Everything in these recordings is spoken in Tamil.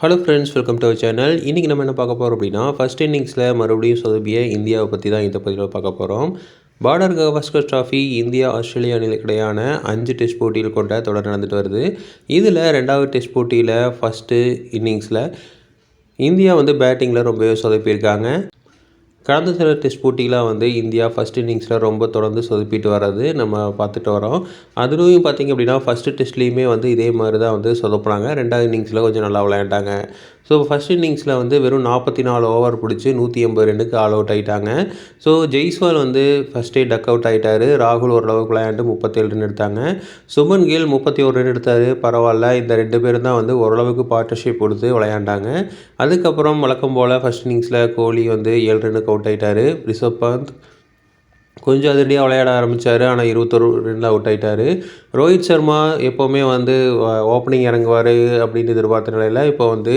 Hello friends welcome to our channel இன்றைக்கி நம்ம என்ன பார்க்க போகிறோம் அப்படின்னா ஃபஸ்ட் இன்னிங்ஸில் மறுபடியும் சொதப்பிய இந்தியாவை பற்றி தான் இந்த பதிவில் பார்க்க போகிறோம் border Gavaskar trophy India Australia அணிகளுக்கிடையான அஞ்சு டெஸ்ட் போட்டியில் கொண்ட தொடர் நடந்துட்டு வருது. இதில் ரெண்டாவது டெஸ்ட் போட்டியில் ஃபஸ்ட்டு இன்னிங்ஸில் இந்தியா வந்து பேட்டிங்கில் ரொம்பவே சொதப்பியிருக்காங்க. கடந்த சில டெஸ்ட் போட்டிலாம் வந்து இந்தியா ஃபஸ்ட் இன்னிங்ஸில் ரொம்ப தொடர்ந்து சொதப்பிட்டு வர்றது நம்ம பார்த்துட்டு வரோம். அதுலேயும் பார்த்திங்க அப்படின்னா ஃபஸ்ட்டு டெஸ்ட்லேயுமே வந்து இதே மாதிரி தான் வந்து சொதப்புனாங்க. ரெண்டாவது இன்னிங்ஸில் கொஞ்சம் நல்லா விளையாண்டாங்க. ஸோ ஃபஸ்ட் இன்னிங்ஸில் வந்து வெறும் நாற்பத்தி நாலு ஓவர் பிடிச்சி நூற்றி எண்பது ரெண்டுக்கு ஆல் அவுட் ஆகிட்டாங்க ஸோ ஜெய்ஸ்வால் வந்து ஃபஸ்ட்டே டக் அவுட் ஆகிட்டார் ராகுல் ஓரளவுக்கு விளையாண்டு முப்பத்தேழு ரன் எடுத்தாங்க. சுமன் கில் முப்பத்தி ஒரு ரன் எடுத்தார். பரவாயில்ல. இந்த ரெண்டு பேரும் தான் வந்து ஓரளவுக்கு பார்ட்னர்ஷிப் கொடுத்து விளையாண்டாங்க. அதுக்கப்புறம் வழக்கம் போல் ஃபஸ்ட் இன்னிங்ஸில் கோலி வந்து ஏழு ரன்னுக்கு அவுட் ஆகிட்டார் ரிஷப் பந்த் கொஞ்சம் அதிரடியாக விளையாட ஆரம்பித்தார் ஆனால் இருபத்தொரு ரனில் அவுட் ஆகிட்டார் ரோஹித் சர்மா எப்போவுமே வந்து ஓப்பனிங் இறங்குவார் அப்படின்னு எதிர்பார்த்த நிலையில் இப்போ வந்து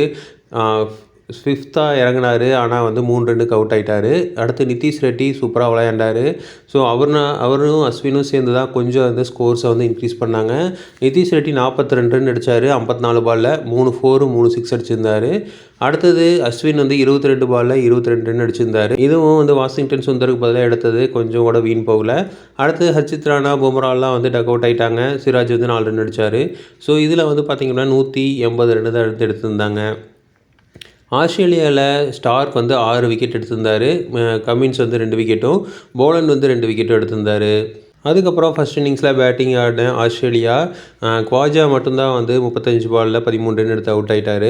ஃபிஃப்த்தாக இறங்கினார் ஆனால் வந்து மூணு ரெண்டுக்கு அவுட் ஆகிட்டார் அடுத்து நிதிஷ் ரெட்டி சூப்பராக விளையாண்டார். ஸோ அவர் அவரும் அஸ்வினும் சேர்ந்து தான் கொஞ்சம் வந்து ஸ்கோர்ஸை வந்து இன்க்ரீஸ் பண்ணாங்க. நிதிஷ் ரெட்டி நாற்பத்தி ரெண்டு ரன் அடித்தார் ஐம்பத்தி நாலு பாலில் மூணு ஃபோரு மூணு சிக்ஸ் அடிச்சிருந்தார். அடுத்தது அஸ்வின் வந்து இருபத்தி ரெண்டு பாலில் இருபத்தி ரெண்டு ரன் அடிச்சிருந்தார் இதுவும் வந்து வாஷிங்டன் சுந்தருக்கு பதிலாக எடுத்தது கொஞ்சம் கூட வீண் போகல. அடுத்து ஹர்ஷித் ராணா பும்ராலாம் வந்து டக் அவுட் ஆகிட்டாங்க சிராஜ் வந்து நாலு ரன் அடித்தார் ஸோ இதில் வந்து பார்த்திங்கன்னா நூற்றி எண்பது ரன் தான் எடுத்து எடுத்திருந்தாங்க. ஆஸ்திரேலியாவில் ஸ்டார்க் வந்து ஆறு விக்கெட் எடுத்திருந்தார். கமின்ஸ் வந்து ரெண்டு விக்கெட்டும் போலண்ட் வந்து ரெண்டு விக்கெட்டும் எடுத்திருந்தார். அதுக்கப்புறம் ஃபஸ்ட் இன்னிங்ஸில் பேட்டிங் ஆடின ஆஸ்திரேலியா குவாஜா மட்டும்தான் வந்து முப்பத்தஞ்சு பாலில் பதிமூணு ரன் எடுத்து அவுட் ஆகிட்டார்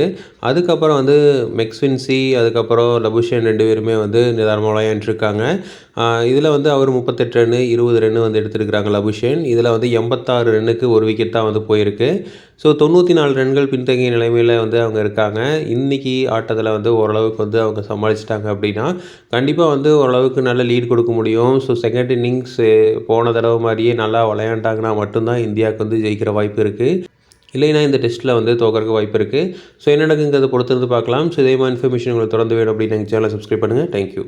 அதுக்கப்புறம் வந்து மெக்ஸ்வின்சி அதுக்கப்புறம் லபுஷன் ரெண்டு பேருமே வந்து நிதானமாக விளையாண்டுருக்காங்க. இதில் வந்து அவர் முப்பத்தெட்டு ரன்னு இருபது ரன்னு வந்து எடுத்துருக்கிறாங்க லபுஷேன். இதில் வந்து எண்பத்தாறு ரன்னுக்கு ஒரு விக்கெட் தான் வந்து போயிருக்கு. ஸோ தொண்ணூற்றி நாலு ரன்கள் பின்தங்கிய நிலைமையில் வந்து அவங்க இருக்காங்க. இன்றைக்கி ஆட்டத்தில் வந்து ஓரளவுக்கு வந்து அவங்க சமாளிச்சிட்டாங்க அப்படின்னா கண்டிப்பாக வந்து ஓரளவுக்கு நல்ல லீட் கொடுக்க முடியும். ஸோ செகண்ட் இன்னிங்ஸ் போனதை தடவை மாதிரியே நல்லா விளையாண்டாங்கன்னா மட்டும்தான் இந்தியாவுக்கு வந்து ஜெயிக்கிற வாய்ப்பு இருக்குது இல்லைனா இந்த டெஸ்ட்டில் வந்து தோக்கறதுக்கு வாய்ப்பு இருக்குது ஸோ என்ன நடக்குங்கிறத பொறுத்திருந்து பார்க்கலாம். ஸோ இதே மாதிரி இன்ஃபர்மேஷன் உங்களுக்கு தொடர்ந்து வேணும் அப்படின்னு எங்கள் சேனலை சப்ஸ்கிரைப் பண்ணுங்கள் தேங்க்யூ